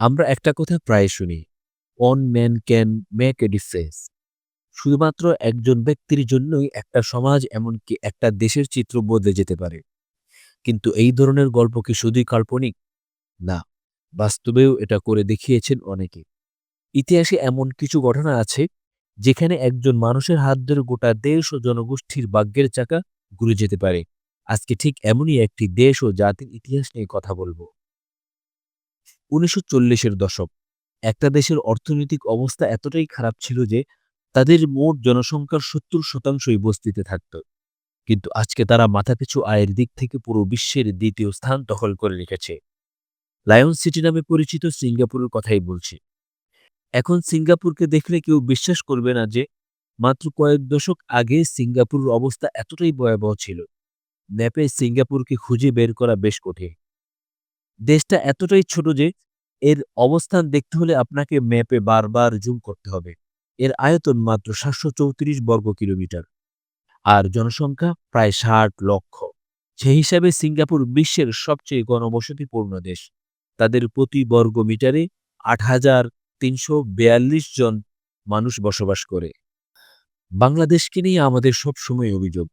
আমরা একটা কথা প্রায় শুনি one man can make a difference শুধুমাত্র একজন ব্যক্তির জন্যই একটা সমাজ এমনকি একটা দেশের চিত্র বদলে যেতে পারে। কিন্তু এই ধরনের গল্প কি শুধুই কাল্পনিক? না, বাস্তবেও এটা করে দেখিয়েছেন অনেকে। ইতিহাসে এমন কিছু ঘটনা আছে, যেখানে একজন মানুষের হাত ধরে গোটা দেশ ও জনগোষ্ঠীর ভাগ্যের চাকা ঘুরে যেতে পারে। আজকে ঠিক এমনই একটি দেশ ও জাতির ইতিহাস নিয়ে কথা বলব। উনিশশো চল্লিশের দশক। একটা দেশের অর্থনৈতিক অবস্থা এতটাই খারাপ ছিল যে, তাদের মোট জনসংখ্যার সত্তর শতাংশই বস্তিতে থাকত। কিন্তু আজকে তারা মাথাপিছু আয়ের দিক থেকে পুরো বিশ্বের দ্বিতীয় স্থান দখল করে রেখেছে। লায়ন সিটি নামে পরিচিত সিঙ্গাপুরের কথাই বলছি। এখন সিঙ্গাপুরকে দেখলে কেউ বিশ্বাস করবে না যে, মাত্র কয়েক দশক আগে সিঙ্গাপুরের অবস্থা এতটাই ভয়াবহ ছিল। ম্যাপে সিঙ্গাপুরকে খুঁজে বের করা বেশ কঠিন। দেশটা এতটাই ছোট যে, এর অবস্থান দেখতে হলে আপনাকে ম্যাপে বারবার জুম করতে হবে। এর আয়তন মাত্র সাতশো চৌত্রিশ বর্গ কিলোমিটার আর জনসংখ্যা প্রায় ষাট লক্ষ। সেই হিসাবে সিঙ্গাপুর বিশ্বের সবচেয়ে গণবসতিপূর্ণ দেশ। তাদের প্রতি বর্গ মিটারে আট হাজার তিনশো বেয়াল্লিশ জন মানুষ বসবাস করে। বাংলাদেশকে নিয়ে আমাদের সব সময় অভিযোগ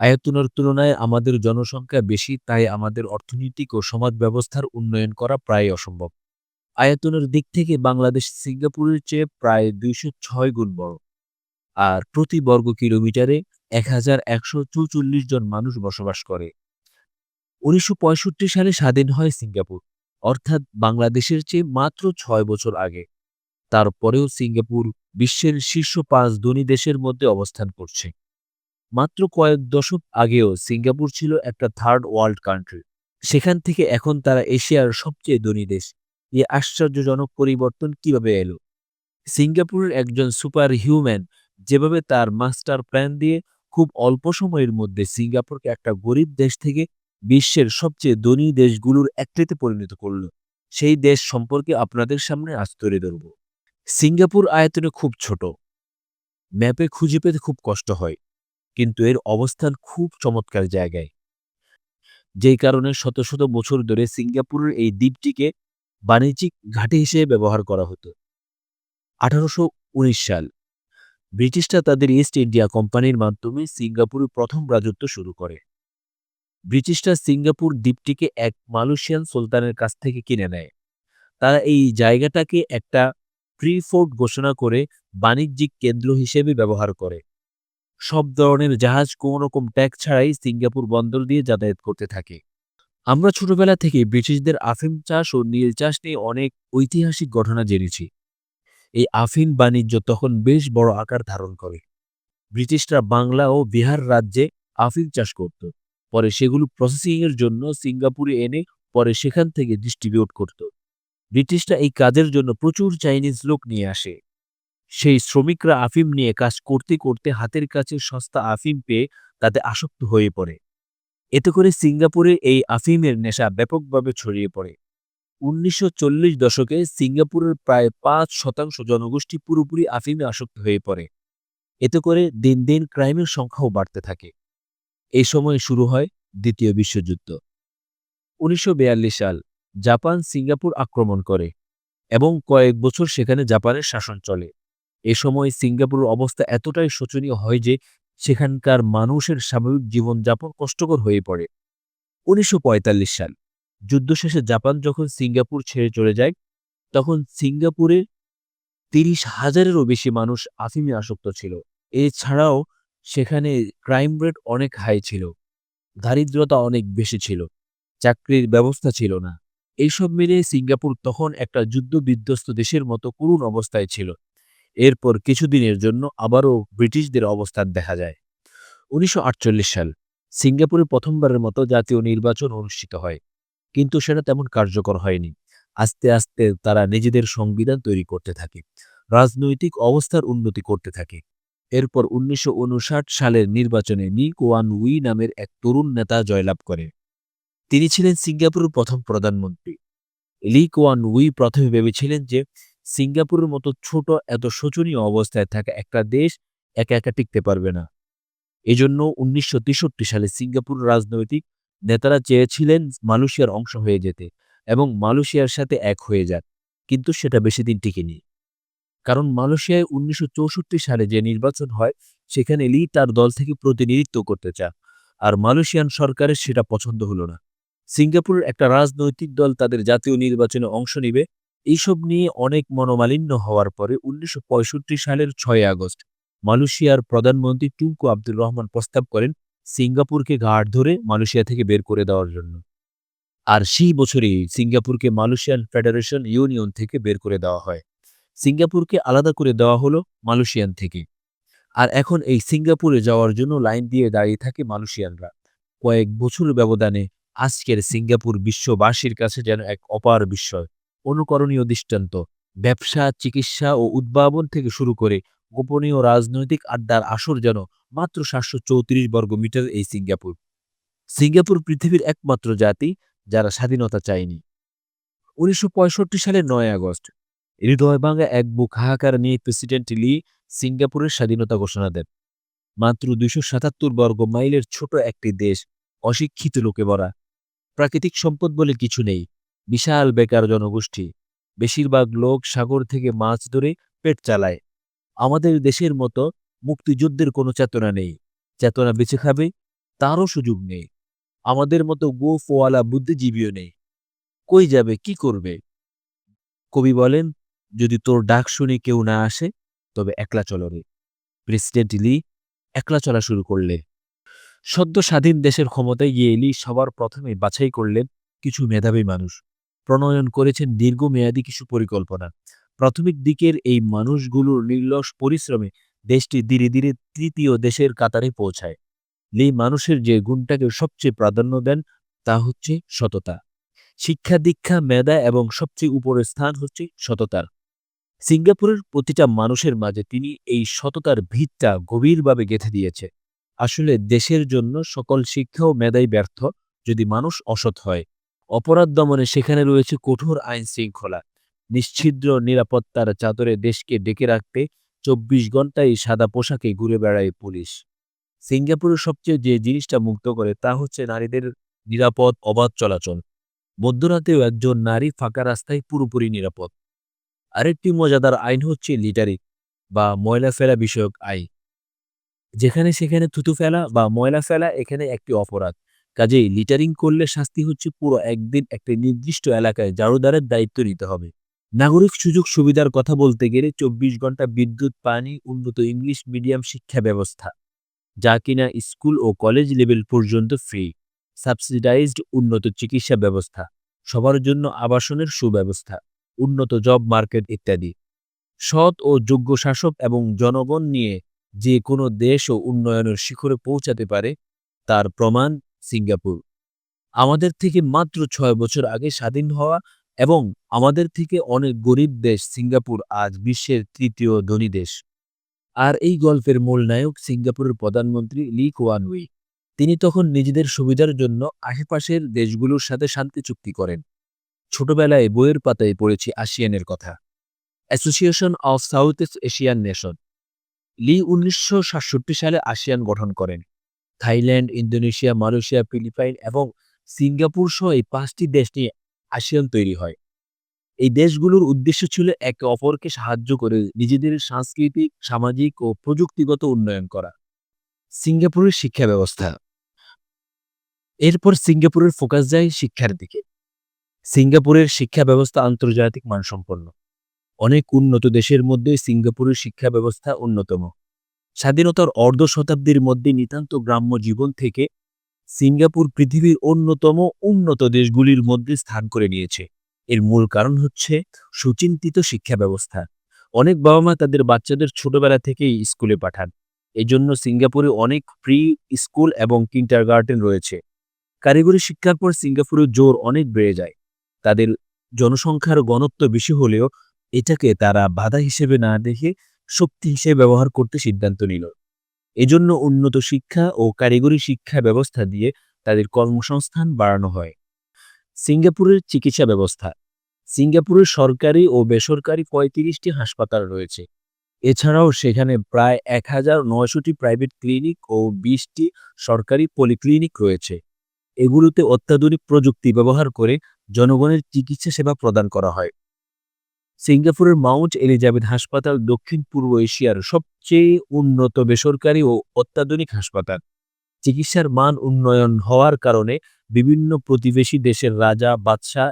আয়তনের তুলনায় আমাদের জনসংখ্যা বেশি, তাই আমাদের অর্থনৈতিক ও সমাজ ব্যবস্থার উন্নয়ন করা প্রায় অসম্ভব। আয়তনের দিক থেকে বাংলাদেশ সিঙ্গাপুরের চেয়ে প্রায় দুইশো ছয় গুণ বড়। আর প্রতি বর্গ কিলোমিটারে এক হাজার একশো জন মানুষ বসবাস করে। উনিশশো পঁয়ষট্টি সালে স্বাধীন হয় সিঙ্গাপুর, অর্থাৎ বাংলাদেশের চেয়ে মাত্র ছয় বছর আগে। তারপরেও সিঙ্গাপুর বিশ্বের শীর্ষ পাঁচ ধনী দেশের মধ্যে অবস্থান করছে। মাত্র কয়েক দশক আগেও সিঙ্গাপুর ছিল একটা থার্ড ওয়ার্ল্ড কান্ট্রি সেখান থেকে এখন তারা এশিয়ার সবচেয়ে ধনী দেশ। এই আশ্চর্যজনক পরিবর্তন কীভাবে এলো? সিঙ্গাপুরের একজন সুপার হিউম্যান যেভাবে তার মাস্টার প্ল্যান দিয়ে খুব অল্প সময়ের মধ্যে সিঙ্গাপুরকে একটা গরিব দেশ থেকে বিশ্বের সবচেয়ে ধনী দেশগুলোর একটিতে পরিণত করল। সেই দেশ সম্পর্কে আপনাদের সামনে আজ তুলে ধরব। সিঙ্গাপুর আয়তনে খুব ছোট। ম্যাপে খুঁজে পেতে খুব কষ্ট হয়। কিন্তু এর অবস্থান খুব চমৎকার জায়গায়। যেই কারণে শত শত বছর ধরে সিঙ্গাপুরের এই দ্বীপটিকে বাণিজ্যিক ঘাঁটি হিসেবে ব্যবহার করা হতো। আঠারোশো উনিশ সাল, ব্রিটিশরা তাদের ইস্ট ইন্ডিয়া কোম্পানির মাধ্যমে সিঙ্গাপুরে প্রথম রাজত্ব শুরু করে। ব্রিটিশরা সিঙ্গাপুর দ্বীপটিকে এক মালয়েশিয়ান সুলতানের কাছ থেকে কিনে নেয়। তারা এই জায়গাটাকে একটা ফ্রি ফোর্ট ঘোষণা করে বাণিজ্যিক কেন্দ্র হিসেবে ব্যবহার করে। সব ধরনের জাহাজ কোনো রকম ট্যাক্স ছাড়াই সিঙ্গাপুর বন্দর দিয়ে যাতায়াত করতে থাকে। আমরা ছোটবেলা থেকে ব্রিটিশদের আফিম চাষ ও নীল চাষ নিয়ে অনেক ঐতিহাসিক ঘটনা জেনেছি। এই আফিম বাণিজ্য তখন বেশ বড় আকার ধারণ করে। ব্রিটিশরা বাংলা ও বিহার রাজ্যে আফিম চাষ করত। পরে সেগুলো প্রসেসিংয়ের জন্য সিঙ্গাপুরে এনে পরে সেখান থেকে ডিস্ট্রিবিউট করত। ব্রিটিশরা এই কাজের জন্য প্রচুর চাইনিজ লোক নিয়ে আসে। সেই শ্রমিকরা আফিম নিয়ে কাজ করতে করতে হাতের কাছে সস্তা আফিম পেয়ে তাতে আসক্ত হয়ে পড়ে। এতে করে সিঙ্গাপুরে এই আফিমের নেশা ব্যাপকভাবে ছড়িয়ে পড়ে। উনিশশো চল্লিশ দশকে সিঙ্গাপুরের প্রায় পাঁচ শতাংশ জনগোষ্ঠী পুরোপুরি আফিমে আসক্ত হয়ে পড়ে। এতে করে দিন দিন ক্রাইমের সংখ্যাও বাড়তে থাকে। এই সময় শুরু হয় দ্বিতীয় বিশ্বযুদ্ধ। উনিশশো সাল জাপান সিঙ্গাপুর আক্রমণ করে এবং কয়েক বছর সেখানে জাপানের শাসন চলে। এ সময় সিঙ্গাপুরের অবস্থা এতটাই শোচনীয় হয় যে সেখানকার মানুষের স্বাভাবিক জীবনযাপন কষ্টকর হয়ে পড়ে। উনিশশো পঁয়তাল্লিশ সাল, যুদ্ধ শেষে জাপান যখন সিঙ্গাপুর ছেড়ে চলে যায়, তখন সিঙ্গাপুরে তিরিশ হাজারেরও বেশি মানুষ আফিমে আসক্ত ছিল। এছাড়াও সেখানে ক্রাইম রেট অনেক হাই ছিল, দারিদ্রতা অনেক বেশি ছিল, চাকরির ব্যবস্থা ছিল না। এইসব মিলিয়ে সিঙ্গাপুর তখন একটা যুদ্ধ বিধ্বস্ত দেশের মতো করুণ অবস্থায় ছিল। এরপর কিছুদিনের জন্য আবারও ব্রিটিশদের অবস্থান দেখা যায়। উনিশশো আটচল্লিশ সাল, সিঙ্গাপুরে প্রথমবারের মতো জাতীয় নির্বাচন অনুষ্ঠিত হয়, কিন্তু সেটা তেমন কার্যকর হয়নি। আস্তে আস্তে তারা নিজেদের সংবিধান তৈরি করতে থাকে, রাজনৈতিক অবস্থার উন্নতি করতে থাকে। এরপর উনিশশো উনষাট সালের নির্বাচনে মি কোয়ান উই নামের এক তরুণ নেতা জয়লাভ করে। তিনি ছিলেন সিঙ্গাপুরের প্রথম প্রধানমন্ত্রী। লি কোয়ান উই প্রথমে ভেবেছিলেন যে সিঙ্গাপুরের মতো ছোট, এত শোচনীয় অবস্থায় থাকা একটা দেশ একা একা টিকতে পারবে না। এজন্য উনিশশো সালে সিঙ্গাপুর রাজনৈতিক নেতারা চেয়েছিলেন মালয়েশিয়ার অংশ হয়ে যেতে এবং মালয়েশিয়ার সাথে এক হয়ে যান কিন্তু সেটা বেশি দিন টিকেনি। কারণ মালয়েশিয়ায় উনিশশো চৌষট্টি সালে যে নির্বাচন হয়, সেখানে লি তার দল থেকে প্রতিনিধিত্ব করতে চান আর মালয়েশিয়ান সরকারের সেটা পছন্দ হলো না। সিঙ্গাপুরের একটা রাজনৈতিক দল তাদের জাতীয় নির্বাচনে অংশ নিবে এইসব নিয়ে অনেক মনোমালিন্য হওয়ার পরে উনিশশো পঁয়ষট্টি সালের ছয় আগস্ট মালয়েশিয়ার প্রধানমন্ত্রী টুঙ্কু আব্দুর রহমান প্রস্তাব করেন সিঙ্গাপুরকে ঘাট ধরে মালয়েশিয়া থেকে বের করে দেওয়ার জন্য। আর সেই বছরেই সিঙ্গাপুরকে মালয়েশিয়ান ফেডারেশন ইউনিয়ন থেকে বের করে দেওয়া হয়। সিঙ্গাপুরকে আলাদা করে দেওয়া হলো মালয়েশিয়ান থেকে। আর এখন এই সিঙ্গাপুরে যাওয়ার জন্য লাইন দিয়ে দাঁড়িয়ে থাকে মালয়েশিয়ানরা। কয়েক বছর ব্যবধানে আজকের সিঙ্গাপুর বিশ্ববাসীর কাছে যেন এক অপার বিস্ময়। অনুকরণীয় দৃষ্টান্ত। ব্যবসা, চিকিৎসা ও উদ্ভাবন থেকে শুরু করে গোপনীয় রাজনৈতিক আড্ডার আসর যেন মাত্র সাতশো চৌত্রিশ বর্গ মিটার এই সিঙ্গাপুর। সিঙ্গাপুর পৃথিবীর একমাত্র জাতি যারা স্বাধীনতা চায়নি। উনিশশো সালের নয় আগস্ট হৃদয় ভাঙা এক বুক হাহাকার নিয়ে প্রেসিডেন্ট লি সিঙ্গাপুরের স্বাধীনতা ঘোষণা দেন। মাত্র দুইশো সাতাত্তর বর্গ মাইলের ছোট একটি দেশ অশিক্ষিত লোকে ভরা। প্রাকৃতিক সম্পদ বলে কিছু নেই। বিশাল বেকার জনগোষ্ঠী। বেশিরভাগ লোক সাগর থেকে মাছ ধরে পেট চালায়। আমাদের দেশের মতো মুক্তিযুদ্ধের কোনো চেতনা নেই। চেতনা বেঁচে খাবে, তারও সুযোগ নেই। আমাদের মতো গোফওয়ালা বুদ্ধিজীবীও নেই। কই যাবে, কি করবে? কবি বলেন, যদি তোর ডাক শুনে কেউ না আসে, তবে একলা চলো রে। প্রেসিডেন্ট লি একলা চলা শুরু করলে। সদ্য স্বাধীন দেশের ক্ষমতায় গিয়ে লি সবার প্রথমে বাছাই করলেন কিছু মেধাবী মানুষ। প্রণয়ন করেছেন দীর্ঘমেয়াদী কিছু পরিকল্পনা। প্রাথমিক দিকের এই মানুষগুলোর নির্লস পরিশ্রমে দেশটি ধীরে ধীরে তৃতীয় দেশের কাতারে পৌঁছায়। লি মানুষের যে গুণটাকে সবচেয়ে প্রাধান্য দেন তা হচ্ছে সততা। শিক্ষা দীক্ষা, মেধা এবং সবচেয়ে উপরের স্থান হচ্ছে সততার। সিঙ্গাপুরের প্রতিটা মানুষের মাঝে তিনি এই সততার ভিতটা গভীরভাবে গেঁথে দিয়েছে। আসলে দেশের জন্য সকল শিক্ষা ও মেধাই ব্যর্থ যদি মানুষ অসৎ হয়। অপরাধ দমনে সেখানে রয়েছে কঠোর আইন শৃঙ্খলা। নিশ্ছিদ্র নিরাপত্তার চাদরে দেশকে ডেকে রাখতে চব্বিশ ঘন্টায় সাদা পোশাকে ঘুরে বেড়ায় পুলিশ। সিঙ্গাপুরের সবচেয়ে যে জিনিসটা মুক্ত করে তা হচ্ছে নারীদের নিরাপদ, অবাধ চলাচল। মধ্যরাতেও একজন নারী ফাঁকা রাস্তায় পুরোপুরি নিরাপদ। আরেকটি মজাদার আইন হচ্ছে লিটারি বা ময়লা ফেলা বিষয়ক আইন। যেখানে সেখানে থুতু ফেলা বা ময়লা ফেলা এখানে একটি অপরাধ। কাজেই লিটারিং করলে শাস্তি হচ্ছে পুরো একদিন একটি নির্দিষ্ট এলাকায় জারুদারের দায়িত্ব নিতে হবে। নাগরিক সুযোগ সুবিধার কথা বলতে গেলে চব্বিশ ঘণ্টা বিদ্যুৎ, পানি, উন্নত ইংলিশ মিডিয়াম শিক্ষা ব্যবস্থা, যা কিনা স্কুল ও কলেজ লেভেল পর্যন্ত ফ্রি সাবসিডাইজড উন্নত চিকিৎসা ব্যবস্থা, সবার জন্য আবাসনের সুব্যবস্থা, উন্নত জব মার্কেট ইত্যাদি। সৎ ও যোগ্য শাসক এবং জনগণ নিয়ে যে কোনো দেশ ও উন্নয়নের শিখরে পৌঁছাতে পারে, তার প্রমাণ সিঙ্গাপুর। আমাদের থেকে মাত্র ছয় বছর আগে স্বাধীন হওয়া এবং আমাদের থেকে অনেক গরিব দেশ সিঙ্গাপুর আজ বিশ্বের তৃতীয় ধনী দেশ। আর এই গল্পের মূল নায়ক সিঙ্গাপুরের প্রধানমন্ত্রী লি কোয়ান উই। তিনি তখন নিজেদের সুবিধার জন্য আশেপাশের দেশগুলোর সাথে শান্তি চুক্তি করেন। ছোটবেলায় বইয়ের পাতায় পড়েছি আসিয়ানের কথা। Association of South East Asian nation. লি উনিশশো সাতষট্টি সালে আসিয়ান গঠন করেন। থাইল্যান্ড, ইন্দোনেশিয়া, মালয়েশিয়া, ফিলিপাইন এবং সিঙ্গাপুর সহ এই পাঁচটি দেশ নিয়ে আসিয়ান তৈরি হয়। এই দেশগুলোর উদ্দেশ্য ছিল একে অপরকে সাহায্য করে নিজেদের সাংস্কৃতিক, সামাজিক ও প্রযুক্তিগত উন্নয়ন করা। সিঙ্গাপুরের শিক্ষা ব্যবস্থা। এরপর সিঙ্গাপুরের ফোকাস যায় শিক্ষার দিকে। সিঙ্গাপুরের শিক্ষা ব্যবস্থা আন্তর্জাতিক মানসম্পন্ন। অনেক উন্নত দেশের মধ্যে সিঙ্গাপুরের শিক্ষা ব্যবস্থা অন্যতম। স্বাধীনতার অর্ধ শতাব্দীর মধ্যে নিতান্ত গ্রাম্য জীবন থেকে সিঙ্গাপুর পৃথিবীর অন্যতম উন্নত দেশগুলির মধ্যে স্থান করে নিয়েছে। এর মূল কারণ হচ্ছে সুচিন্তিত শিক্ষা ব্যবস্থা। অনেক বাবা মা তাদের বাচ্চাদের ছোটবেলা থেকেই স্কুলে পাঠান। এজন্য সিঙ্গাপুরে অনেক প্রি স্কুল এবং কিন্টার গার্ডেন রয়েছে। কারিগরি শিক্ষার পর সিঙ্গাপুরের জোর অনেক বেড়ে যায়। তাদের জনসংখ্যার গণত্ব বেশি হলেও এটাকে তারা বাধা হিসেবে না দেখে শক্তি হিসেবে ব্যবহার করতে সিদ্ধান্ত নিল। এজন্য উন্নত শিক্ষা ও কারিগরি শিক্ষা ব্যবস্থা দিয়ে তাদের কর্মসংস্থান বাড়ানো হয়। সিঙ্গাপুরের চিকিৎসা ব্যবস্থা। সিঙ্গাপুরের সরকারি ও বেসরকারি পঁয়ত্রিশটি হাসপাতাল রয়েছে। এছাড়াও সেখানে প্রায় এক হাজার নয়শোটি প্রাইভেট ক্লিনিক ও বিশটি সরকারি পলিক্লিনিক রয়েছে। এগুলোতে অত্যাধুনিক প্রযুক্তি ব্যবহার করে জনগণের চিকিৎসা সেবা প্রদান করা হয়। সিঙ্গাপুরের মাউন্ট এলিজাবেথ হাসপাতাল দক্ষিণ পূর্ব এশিয়ার সবচেয়ে উন্নত বেসরকারি ও অত্যাধুনিক হাসপাতাল। চিকিৎসার মান উন্নয়ন হওয়ার কারণে বিভিন্ন প্রতিবেশী দেশের রাজা, বাদশাহ,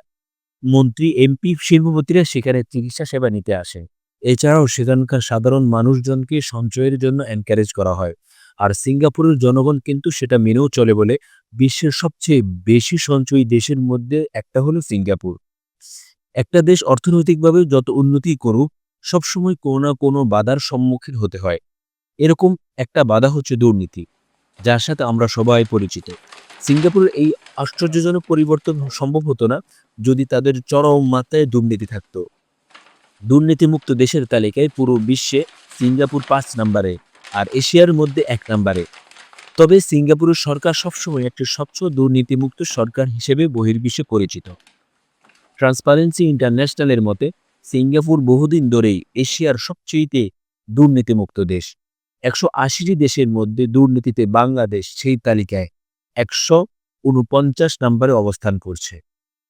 মন্ত্রী, এমপি শিল্পপতিরা সেখানে চিকিৎসা সেবা নিতে আসে। এছাড়াও সেখানকার সাধারণ মানুষজনকে সঞ্চয়ের জন্য এনকারেজ করা হয়। আর সিঙ্গাপুরের জনগণ কিন্তু সেটা মেনেও চলে বলে বিশ্বের সবচেয়ে বেশি সঞ্চয়ী দেশের মধ্যে একটা হলো সিঙ্গাপুর। একটা দেশ অর্থনৈতিকভাবে যত উন্নতি করুক, সবসময় কোনো না কোনো বাধার সম্মুখীন হতে হয়। এরকম একটা বাধা হচ্ছে দুর্নীতি, যার সাথে আমরা সবাই পরিচিত। সিঙ্গাপুরের এই আশ্চর্যজনক পরিবর্তন সম্ভব হতো না যদি তাদের চরম মাত্রায় দুর্নীতি থাকতো। দুর্নীতিমুক্ত দেশের তালিকায় পুরো বিশ্বে সিঙ্গাপুর পাঁচ নম্বরে আর এশিয়ার মধ্যে এক নম্বরে। তবে সিঙ্গাপুরের সরকার সবসময় একটি স্বচ্ছ দুর্নীতিমুক্ত সরকার হিসেবে বহির্বিশ্বে পরিচিত। ট্রান্সপারেন্সি ইন্টারন্যাশনালের মতে, সিঙ্গাপুর বহুদিন ধরেই এশিয়ার সবচেয়ে দুর্নীতিমুক্ত দেশ। একশো আশিটি দেশের মধ্যে দুর্নীতিতে বাংলাদেশ সেই তালিকায় একশো উনপঞ্চাশ নম্বরে অবস্থান করছে।